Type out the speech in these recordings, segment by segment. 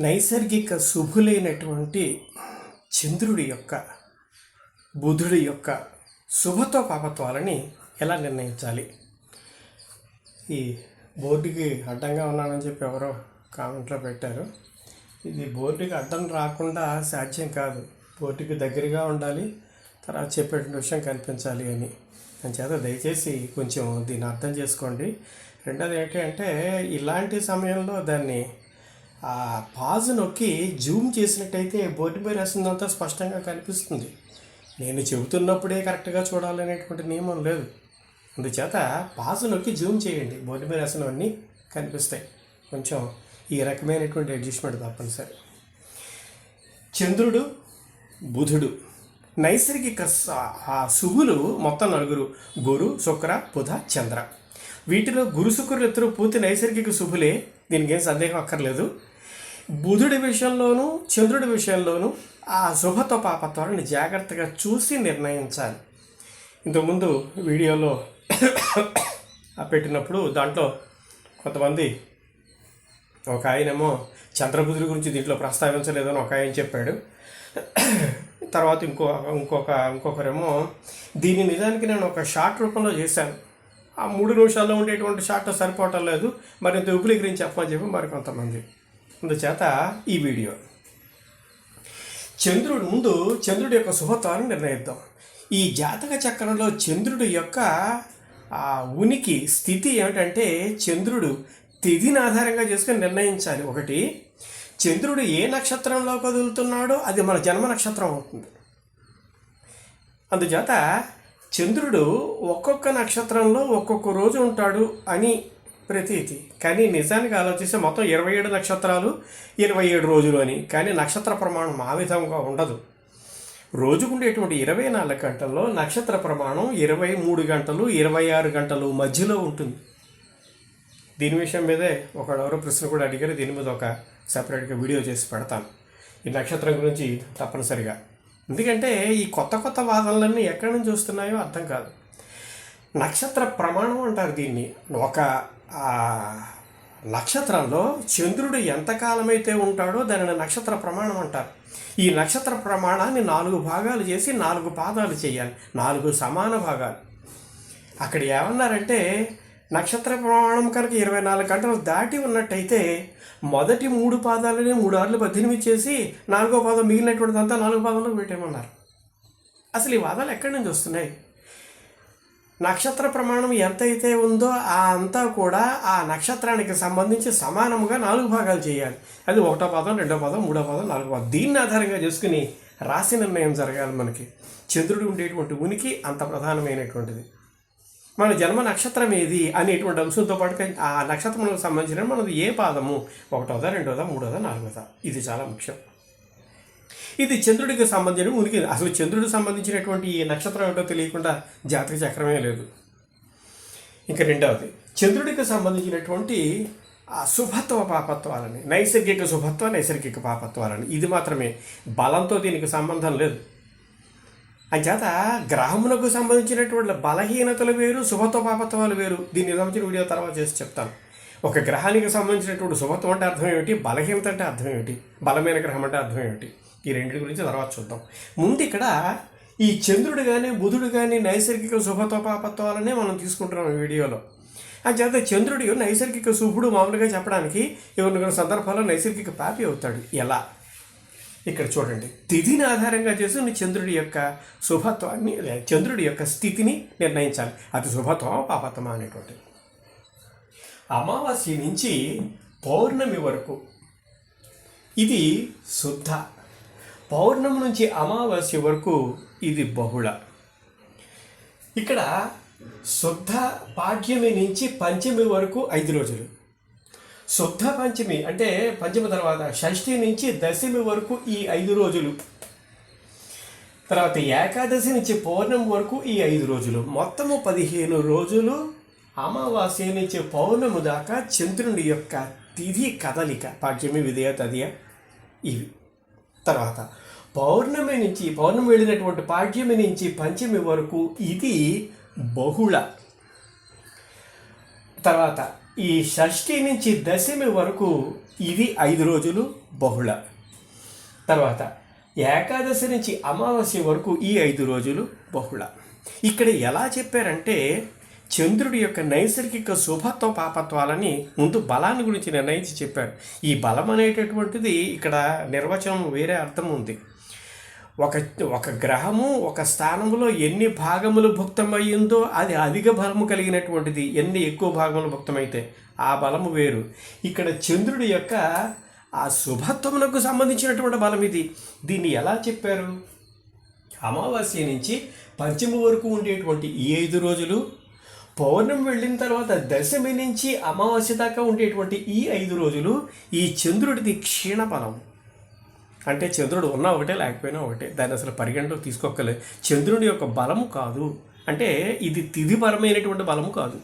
నైసర్గిక శుభులైనటువంటి చంద్రుడి యొక్క బుధుడి యొక్క శుభతో పాపత్వాలని ఎలా నిర్ణయించాలి? ఈ బోర్డుకి అడ్డంగా ఉన్నానని చెప్పి ఎవరో కామెంట్లో పెట్టారు. ఇది బోర్డుకి అడ్డం రాకుండా సాధ్యం కాదు. బోర్డుకి దగ్గరగా ఉండాలి తర్వాత చెప్పేటువంటి విషయం కనిపించాలి అని. చేత దయచేసి కొంచెం దీన్ని అర్థం చేసుకోండి. రెండోది ఏంటి అంటే ఇలాంటి సమయంలో దాన్ని పాజ్ నొక్కి జూమ్ చేసినట్టయితే బోర్డు మీద రాసిందంతా స్పష్టంగా కనిపిస్తుంది. నేను చెబుతున్నప్పుడే కరెక్ట్గా చూడాలనేటువంటి నియమం లేదు. అందుచేత పాజ్ నొక్కి జూమ్ చేయండి. బోర్డు మీద రాసినవన్నీ కనిపిస్తాయి. కొంచెం ఈ రకమైనటువంటి అడ్జస్ట్మెంట్ తప్పనిసరి. చంద్రుడు బుధుడు నైసర్గిక స- ఆ శుభులు మొత్తం నలుగురు. గురు శుక్ర బుధ చంద్ర. వీటిలో గురు శుక్రులు ఇద్దరు పూర్తి నైసర్గిక శుభులే. దీనికి ఏం సందేహం అక్కర్లేదు. బుధుడి విషయంలోనూ చంద్రుడి విషయంలోనూ ఆ శుభత్వ పాపత్వాలను జాగ్రత్తగా చూసి నిర్ణయించాలి. ఇంతకుముందు వీడియోలో పెట్టినప్పుడు దాంట్లో కొంతమంది ఒక ఆయనేమో చంద్రబుధుడి గురించి దీంట్లో ప్రస్తావించలేదని ఒక ఆయన చెప్పాడు. తర్వాత ఇంకో ఇంకొక ఇంకొకరేమో దీని నిజానికి నేను ఒక షార్ట్ రూపంలో చేశాను. ఆ మూడు నిమిషాల్లో ఉండేటువంటి షార్ట్ సరిపోవటం లేదు. మరింత విపులీకరించి చెప్పమని చెప్పి మరి కొంతమంది అందుచేత ఈ వీడియో. చంద్రుడు ముందు చంద్రుడి యొక్క శుభత్వాన్ని నిర్ణయిద్దాం. ఈ జాతక చక్రంలో చంద్రుడి యొక్క ఆ ఉనికి స్థితి ఏమిటంటే చంద్రుడు తిథిని ఆధారంగా చేసుకుని నిర్ణయించాలి. ఒకటి చంద్రుడు ఏ నక్షత్రంలో కదులుతున్నాడో అది మన జన్మ నక్షత్రం అవుతుంది. అందుచేత చంద్రుడు ఒక్కొక్క నక్షత్రంలో ఒక్కొక్క రోజు ఉంటాడు అని ప్రతీతి. కానీ నిజానికి ఆలోచిస్తే మొత్తం ఇరవై ఏడు నక్షత్రాలు ఇరవై ఏడు రోజులు అని. కానీ నక్షత్ర ప్రమాణం ఆ విధంగా ఉండదు. రోజుకుండేటువంటి ఇరవై నాలుగు గంటల్లో నక్షత్ర ప్రమాణం ఇరవై మూడు గంటలు ఇరవై ఆరు గంటలు మధ్యలో ఉంటుంది. దీని విషయం మీదే ఒకడెవరో ప్రశ్న కూడా అడిగారు. దీని మీద ఒక సపరేట్గా వీడియో చేసి పెడతాను. ఈ నక్షత్రం గురించి తప్పనిసరిగా. ఎందుకంటే ఈ కొత్త కొత్త వాదనలన్నీ ఎక్కడి నుంచి వస్తున్నాయో అర్థం కాదు. నక్షత్ర ప్రమాణం అంటారు దీన్ని. ఒక ఆ, నక్షత్రంలో చంద్రుడు ఎంతకాలమైతే ఉంటాడో దానిని నక్షత్ర ప్రమాణం అంటారు. ఈ నక్షత్ర ప్రమాణాన్ని నాలుగు భాగాలు చేసి నాలుగు పాదాలు చేయాలి. నాలుగు సమాన భాగాలు. అక్కడ ఏమన్నారంటే నక్షత్ర ప్రమాణం కనుక ఇరవై నాలుగు గంటలు దాటి ఉన్నట్టయితే మొదటి మూడు పాదాలని మూడు ఆర్లు పద్దెనిమిది చేసి నాలుగో పాదం మిగిలినటువంటిదంతా నాలుగు పాదంలో పెట్టేయమన్నారు. అసలు ఈ వాదాలు ఎక్కడి నుంచి వస్తున్నాయి? నక్షత్ర ప్రమాణం ఎంతైతే ఉందో ఆ అంతా కూడా ఆ నక్షత్రానికి సంబంధించి సమానముగా నాలుగు భాగాలు చేయాలి. అది ఒకటో పదం రెండో పదం మూడో పదం నాలుగో పదం. దీన్ని ఆధారంగా చేసుకుని రాశి నిర్ణయం జరగాలి మనకి. చంద్రుడు ఉండేటువంటి ఉనికి అంత ప్రధానమైనటువంటిది. మన జన్మ నక్షత్రం ఏది అనేటువంటి అంశంతో పాటు ఆ నక్షత్రములకు సంబంధించిన మనది ఏ పాదము? ఒకటోదా రెండోదా మూడోదా నాలుగోదా ఇది చాలా ముఖ్యం. ఇది చంద్రుడికి సంబంధించిన ఉనికి అసలు చంద్రుడికి సంబంధించినటువంటి ఈ నక్షత్రం ఏంటో తెలియకుండా జాతక చక్రమే లేదు. ఇంకా రెండవది చంద్రుడికి సంబంధించినటువంటి ఆ శుభత్వ పాపత్వాలని నైసర్గిక శుభత్వ నైసర్గిక పాపత్వాలని ఇది మాత్రమే. బలంతో దీనికి సంబంధం లేదు. అంచేత గ్రహమునకు సంబంధించినటువంటి బలహీనతలు వేరు శుభత్వ పాపత్వాలు వేరు. దీన్ని సంబంధించిన వీడియో తర్వాత చేసి చెప్తాను. ఒక గ్రహానికి సంబంధించినటువంటి శుభత్వం అంటే అర్థం ఏమిటి? బలహీనత అంటే అర్థం ఏమిటి? బలమైన గ్రహం అంటే అర్థం ఏమిటి? ఈ రెండింటి గురించి తర్వాత చూద్దాం. ముందు ఇక్కడ ఈ చంద్రుడు కానీ బుధుడు కానీ నైసర్గిక శుభత్వ పాపత్వాలనే మనం తీసుకుంటున్నాం ఈ వీడియోలో. అంచేత చంద్రుడు నైసర్గిక శుభుడు మామూలుగా చెప్పడానికి కొన్ని కొన్ని సందర్భాల్లో నైసర్గిక పాపి అవుతాడు. ఎలా? ఇక్కడ చూడండి. తిథిని ఆధారంగా చేసుకుని చంద్రుడి యొక్క శుభత్వాన్ని చంద్రుడి యొక్క స్థితిని నిర్ణయించాలి. అది శుభత్వం పాపత్వం అనేటువంటిది. అమావాస్య నుంచి పౌర్ణమి వరకు ఇది శుద్ధ. పౌర్ణమి నుంచి అమావాస్య వరకు ఇది బహుళ. ఇక్కడ శుద్ధ పాఠ్యమి నుంచి పంచమి వరకు ఐదు రోజులు. శుద్ధ పంచమి అంటే పంచమి తర్వాత షష్ఠి నుంచి దశమి వరకు ఈ ఐదు రోజులు. తర్వాత ఏకాదశి నుంచి పౌర్ణమి వరకు ఈ ఐదు రోజులు. మొత్తము పదిహేను రోజులు అమావాస్య నుంచి పౌర్ణము దాకా చంద్రుని యొక్క తిథి కదలిక పాడ్యమి విధేయ తదియ ఇవి. తర్వాత పౌర్ణమి నుంచి పౌర్ణమి వెళ్ళినటువంటి పాడ్యమి నుంచి పంచమి వరకు ఇది బహుళ. తర్వాత ఈ షష్ఠి నుంచి దశమి వరకు ఇది ఐదు రోజులు బహుళ. తర్వాత ఏకాదశి నుంచి అమావాస్య వరకు ఈ ఐదు రోజులు బహుళ. ఇక్కడ ఎలా చెప్పారంటే చంద్రుడి యొక్క నైసర్గిక శుభత్వ పాపత్వాలని ముందు బలాన్ని గురించి నిర్ణయించి చెప్పారు ఈ బలం అనేటటువంటిది ఇక్కడ నిర్వచనం వేరే అర్థం ఉంది. ఒక ఒక గ్రహము ఒక స్థానంలో ఎన్ని భాగములు భుక్తమయ్యిందో అది అధిక బలము కలిగినటువంటిది. ఎన్ని ఎక్కువ భాగములు భుక్తమైతే ఆ బలము వేరు. ఇక్కడ చంద్రుడి యొక్క ఆ శుభత్వమునకు సంబంధించినటువంటి బలం ఇది. దీన్ని ఎలా చెప్పారు? అమావాస్య నుంచి పంచమి వరకు ఉండేటువంటి ఈ ఐదు రోజులు పౌర్ణమి వెళ్ళిన తర్వాత దశమి నుంచి అమావాస్య దాకా ఉండేటువంటి ఈ ఐదు రోజులు ఈ చంద్రుడిది క్షీణ బలం అంటే చంద్రుడు ఉన్నా ఒకటే లేకపోయినా ఒకటే. దాన్ని అసలు పరిగణలో తీసుకోకలేదు చంద్రుడి యొక్క బలము కాదు. అంటే ఇది తిథి పరమైనటువంటి బలము కాదు.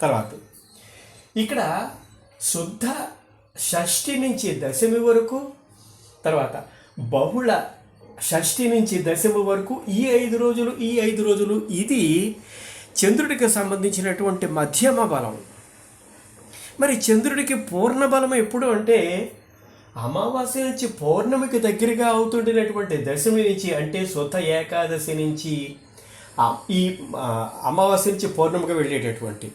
తర్వాత ఇక్కడ శుద్ధ షష్ఠి నుంచి దశమి వరకు తర్వాత బహుళ షష్ఠి నుంచి దశమి వరకు ఈ ఐదు రోజులు ఈ ఐదు రోజులు ఇది చంద్రుడికి సంబంధించినటువంటి మధ్యమ బలం. మరి చంద్రుడికి పూర్ణ బలం ఎప్పుడు అంటే అమావాస్య నుంచి పౌర్ణమికి దగ్గరగా అవుతుండేటటువంటి దశమి నుంచి అంటే శుద్ధ ఏకాదశి నుంచి ఈ అమావాస్య నుంచి పౌర్ణమికి వెళ్ళేటటువంటి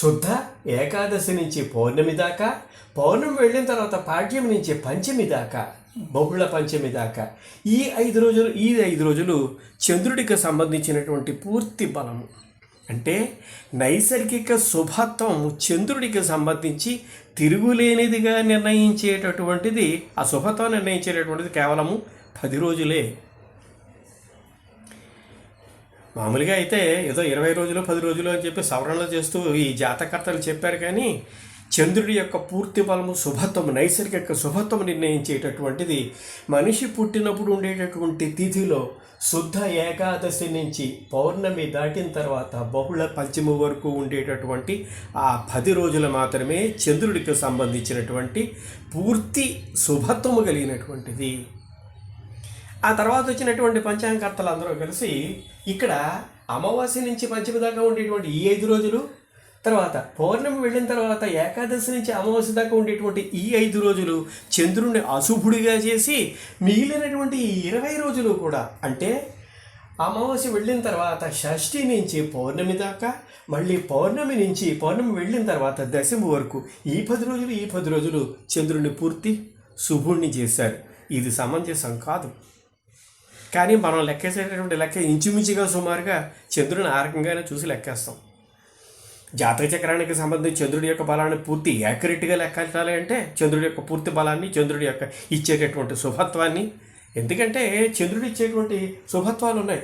శుద్ధ ఏకాదశి నుంచి పౌర్ణమి దాకా పౌర్ణమి వెళ్ళిన తర్వాత పాఠ్యం నుంచి పంచమి దాకా బహుళ పంచమి దాకా ఈ ఐదు రోజులు ఈ ఐదు రోజులు చంద్రుడికి సంబంధించినటువంటి పూర్తి బలము. అంటే నైసర్గిక శుభత్వం చంద్రుడికి సంబంధించి తిరుగులేనిదిగా నిర్ణయించేటటువంటిది ఆ శుభత్వం నిర్ణయించేటటువంటిది కేవలము పది రోజులే. మామూలుగా అయితే ఏదో ఇరవై రోజులు పది రోజులు అని చెప్పి సవరణలు చేస్తూ ఈ జాతకర్తలు చెప్పారు కానీ చంద్రుడి యొక్క పూర్తి బలము శుభత్వం నైసర్గిక శుభత్వం నిర్ణయించేటటువంటిది మనిషి పుట్టినప్పుడు ఉండేటటువంటి తిథిలో శుద్ధ ఏకాదశి నుంచి పౌర్ణమి దాటిన తర్వాత బహుళ పంచమి వరకు ఉండేటటువంటి ఆ పది రోజులు మాత్రమే చంద్రుడికి సంబంధించినటువంటి పూర్తి శుభత్వము కలిగినటువంటిది. ఆ తర్వాత వచ్చినటువంటి పంచాంగకర్తలు అందరూ కలిసి ఇక్కడ అమావాస్య నుంచి పంచమి దాకా ఉండేటువంటి ఈ ఐదు రోజులు తర్వాత పౌర్ణమి వెళ్ళిన తర్వాత ఏకాదశి నుంచి అమావాస్య దాకా ఉండేటువంటి ఈ ఐదు రోజులు చంద్రుణ్ణి అశుభుడిగా చేసి మిగిలినటువంటి ఇరవై రోజులు కూడా అంటే అమావాస్య వెళ్ళిన తర్వాత షష్ఠి నుంచి పౌర్ణమి దాకా మళ్ళీ పౌర్ణమి నుంచి పౌర్ణమి వెళ్ళిన తర్వాత దశమి వరకు ఈ పది రోజులు ఈ పది రోజులు చంద్రుడిని పూర్తి శుభుణ్ణి చేశారు. ఇది సమంజసం కాదు. కానీ మనం లెక్కేసేటటువంటి లెక్క ఇంచుమించుగా సుమారుగా చంద్రుని ఆ రకంగానే చూసి లెక్కేస్తాం. జాతక చక్రానికి సంబంధించి చంద్రుడి యొక్క బలాన్ని పూర్తి యాక్యురేట్గా లెక్కించాలి అంటే చంద్రుడి యొక్క పూర్తి బలాన్ని చంద్రుడి యొక్క ఇచ్చేటటువంటి శుభత్వాన్ని. ఎందుకంటే చంద్రుడు ఇచ్చేటువంటి శుభత్వాలు ఉన్నాయి.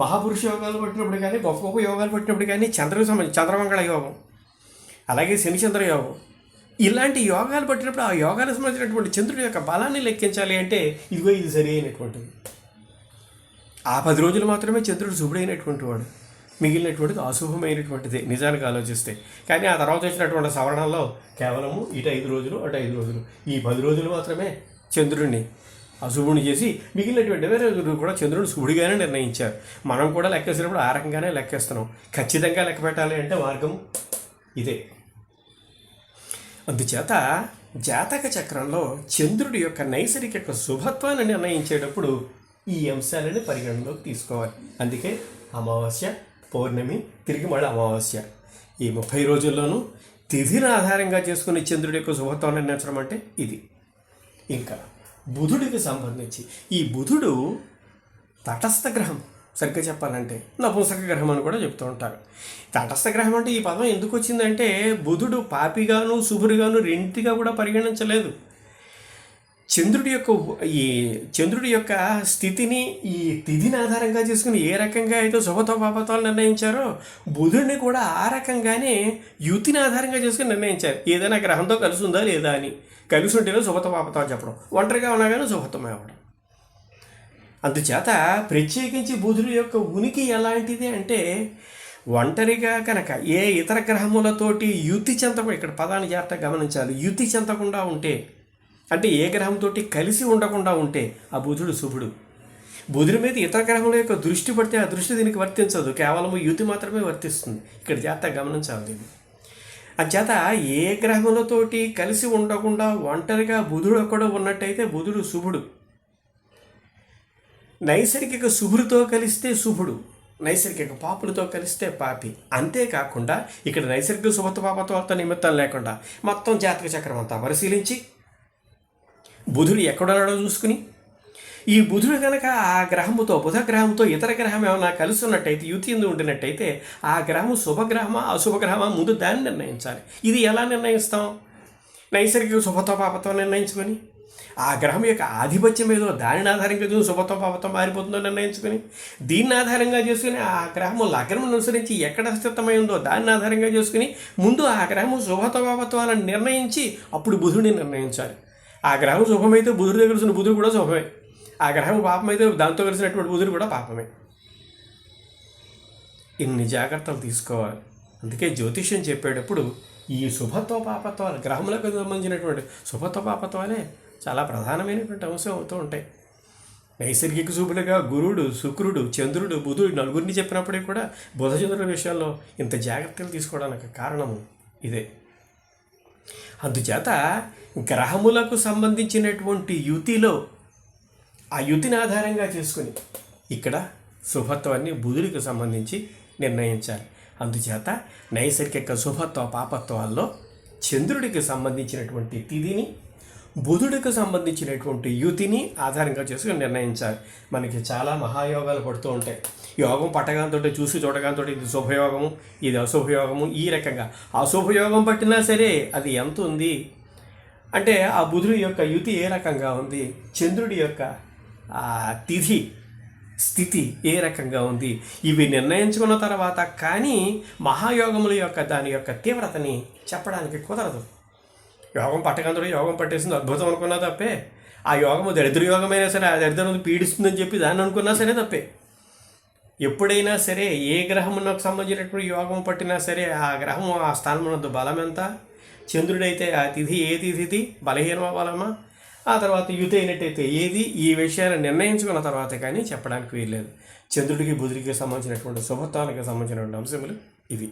మహాపురుష యోగాలు పట్టినప్పుడు కానీ గొప్ప గొప్ప యోగాలు పట్టినప్పుడు కానీ చంద్రుడికి సంబంధించి చంద్రమంగళ యోగం అలాగే శనిచంద్ర యోగం. ఇలాంటి యోగాలు పట్టినప్పుడు ఆ యోగాలకు సంబంధించినటువంటి చంద్రుడి యొక్క బలాన్ని లెక్కించాలి అంటే ఇదిగో ఇది సరి అయినటువంటిది. ఆ పది రోజులు మాత్రమే చంద్రుడు శుభుడైనటువంటి వాడు. మిగిలినటువంటిది అశుభమైనటువంటిది నిజానికి ఆలోచిస్తే. కానీ ఆ తర్వాత వచ్చినటువంటి సవరణలో కేవలము ఇటు ఐదు రోజులు అటు ఐదు రోజులు. ఈ పది రోజులు మాత్రమే చంద్రుడిని అశుభుని చేసి మిగిలినటువంటి వేరే రోజులు కూడా చంద్రుడు శుభుడిగానే నిర్ణయించారు. మనం కూడా లెక్కేసినప్పుడు ఆ రకంగానే లెక్కేస్తున్నాం. ఖచ్చితంగా లెక్క పెట్టాలి అంటే మార్గం ఇదే. అందుచేత జాతక చక్రంలో చంద్రుడి యొక్క నైసర్గిక శుభత్వాన్ని నిర్ణయించేటప్పుడు ఈ అంశాలను పరిగణలోకి తీసుకోవాలి. అందుకే అమావాస్య పౌర్ణమి తిరిగి మళ్ళీ అమావాస్య. ఈ ముప్పై రోజుల్లోనూ తిథిని ఆధారంగా చేసుకునే చంద్రుడి యొక్క శుభత్వాన్ని నిర్ణయించడం అంటే ఇది. ఇంకా బుధుడికి సంబంధించి ఈ బుధుడు తటస్థ గ్రహం. సరిగ్గా చెప్పాలంటే నపుంసక గ్రహం అని కూడా చెప్తూ ఉంటారు. తటస్థ గ్రహం అంటే ఈ పదం ఎందుకు వచ్చిందంటే బుధుడు పాపిగాను శుభుడిగాను రెంటిగా కూడా పరిగణించలేదు. చంద్రుడి యొక్క ఈ చంద్రుడి యొక్క స్థితిని ఈ తిథిని ఆధారంగా చేసుకుని ఏ రకంగా అయితే శుభతో పాపతాలు నిర్ణయించారో బుధుడిని కూడా ఆ రకంగానే యుతిని ఆధారంగా చేసుకుని నిర్ణయించారు. ఏదైనా గ్రహంతో కలిసి ఉందా లేదా అని. కలిసి ఉంటేనే శుభత పాపతాలు చెప్పడం. ఒంటరిగా ఉన్నా కానీ శుభత్వమే అవ్వడం అందుచేత ప్రత్యేకించి బుధుడి యొక్క ఉనికి ఎలాంటిది అంటే ఒంటరిగా కనుక ఏ ఇతర గ్రహములతోటి యుతి చెందకుండా ఇక్కడ పదాన్ని జాగ్రత్తగా గమనించాలి. యుతి చెందకుండా ఉంటే అంటే ఏ గ్రహంతో కలిసి ఉండకుండా ఉంటే ఆ బుధుడు శుభుడు. బుధుడి మీద ఇతర గ్రహముల యొక్క దృష్టి పడితే ఆ దృష్టి దీనికి వర్తించదు. కేవలం యుతి మాత్రమే వర్తిస్తుంది. ఇక్కడ జాత గమనించాలి దీన్ని అంచేత ఏ గ్రహములతోటి కలిసి ఉండకుండా ఒంటరిగా బుధుడు ఒక్కడు ఉన్నట్టయితే బుధుడు శుభుడు. నైసర్గిక శుభుడితో కలిస్తే శుభుడు. నైసర్గిక పాపులతో కలిస్తే పాపి. అంతేకాకుండా ఇక్కడ నైసర్గిక శుభత్వ పాపత్వాలతో నిమిత్తం లేకుండా మొత్తం జాతక చక్రం అంతా పరిశీలించి బుధుడు ఎక్కడున్నాడో చూసుకుని. ఈ బుధుడు కనుక ఆ గ్రహముతో బుధ గ్రహంతో ఇతర గ్రహం ఏమైనా కలిసి ఉన్నట్టయితే యుతి ఎందు ఉండినట్టయితే ఆ గ్రహం శుభగ్రహమా అశుభగ్రహమా ముందు దాన్ని నిర్ణయించాలి. ఇది ఎలా నిర్ణయిస్తాం? నైసర్గిక శుభతో పాపతో నిర్ణయించుకొని ఆ గ్రహం యొక్క ఆధిపత్యం ఏదో దానిని ఆధారంగా చూసి శుభతో పాపతో మారిపోతుందో నిర్ణయించుకొని దీన్ని ఆధారంగా చేసుకుని ఆ గ్రహము లగ్నం అనుసరించి ఎక్కడ స్థితమై ఉందో దాన్ని ఆధారంగా చేసుకుని ముందు ఆ గ్రహము శుభతో పాపత్వాలను నిర్ణయించి అప్పుడు బుధుడిని నిర్ణయించాలి. ఆ గ్రహం శుభమైతే బుధుడు దగ్గర ఉన్న బుధుడు కూడా శుభమే. ఆ గ్రహం పాపమైతే దాంతో కలిసినటువంటి బుధుడు కూడా పాపమే. ఇన్ని జాగ్రత్తలు తీసుకోవాలి. అందుకే జ్యోతిష్యం చెప్పేటప్పుడు ఈ శుభత్వ పాపత్వాలు గ్రహములకు సంబంధించినటువంటి శుభత్వ పాపత్వాలే చాలా ప్రధానమైనటువంటి అంశం అవుతూ ఉంటాయి. నైసర్గిక శుభులుగా గురుడు శుక్రుడు చంద్రుడు బుధుడు నలుగురిని చెప్పినప్పటికీ కూడా బుధ చంద్రుల విషయాల్లో ఇంత జాగ్రత్తలు తీసుకోవడానికి కారణము ఇదే. అందుచేత గ్రహములకు సంబంధించినటువంటి యుతిలో ఆ యుతిని ఆధారంగా చేసుకుని ఇక్కడ శుభత్వాన్ని బుధుడికి సంబంధించి నిర్ణయించాలి. అందుచేత నైసర్గిక శుభత్వ పాపత్వాల్లో చంద్రుడికి సంబంధించినటువంటి తిథిని బుధుడికి సంబంధించినటువంటి యుతిని ఆధారంగా చేసుకుని నిర్ణయించాలి. మనకి చాలా మహాయోగాలు పడుతూ ఉంటాయి. యోగం పట్టగాంతో చూసి చూడగాంతో ఇది శుభయోగము ఇది అశుభయోగము ఈ రకంగా. అశుభయోగం పట్టినా సరే అది ఎంత ఉంది? అంటే ఆ బుధుడి యొక్క యుతి ఏ రకంగా ఉంది? చంద్రుడి యొక్క తిథి స్థితి ఏ రకంగా ఉంది? ఇవి నిర్ణయించుకున్న తర్వాత కానీ మహాయోగముల యొక్క దాని యొక్క తీవ్రతని చెప్పడానికి కుదరదు. యోగం పట్టకందుడు యోగం పట్టేసింది అద్భుతం అనుకున్నా తప్పే. ఆ యోగము దరిద్ర యోగమైనా సరే ఆ దరిద్రం పీడిస్తుందని చెప్పి దాన్ని అనుకున్నా సరే తప్పే. ఎప్పుడైనా సరే ఏ గ్రహమునకు సంబంధించినటువంటి యోగం పట్టినా సరే ఆ గ్రహం ఆ స్థానమునందు బలం ఎంత? చంద్రుడైతే ఆ తిథి ఏ తిథిది బలహీనమా బలమా? ఆ తర్వాత యుతి అయినట్టయితే ఏది? ఈ విషయాన్ని నిర్ణయించుకున్న తర్వాత కానీ చెప్పడానికి వీల్లేదు. చంద్రుడికి బుధుడికి సంబంధించినటువంటి శుభత్వానికి సంబంధించినటువంటి అంశములు ఇవి.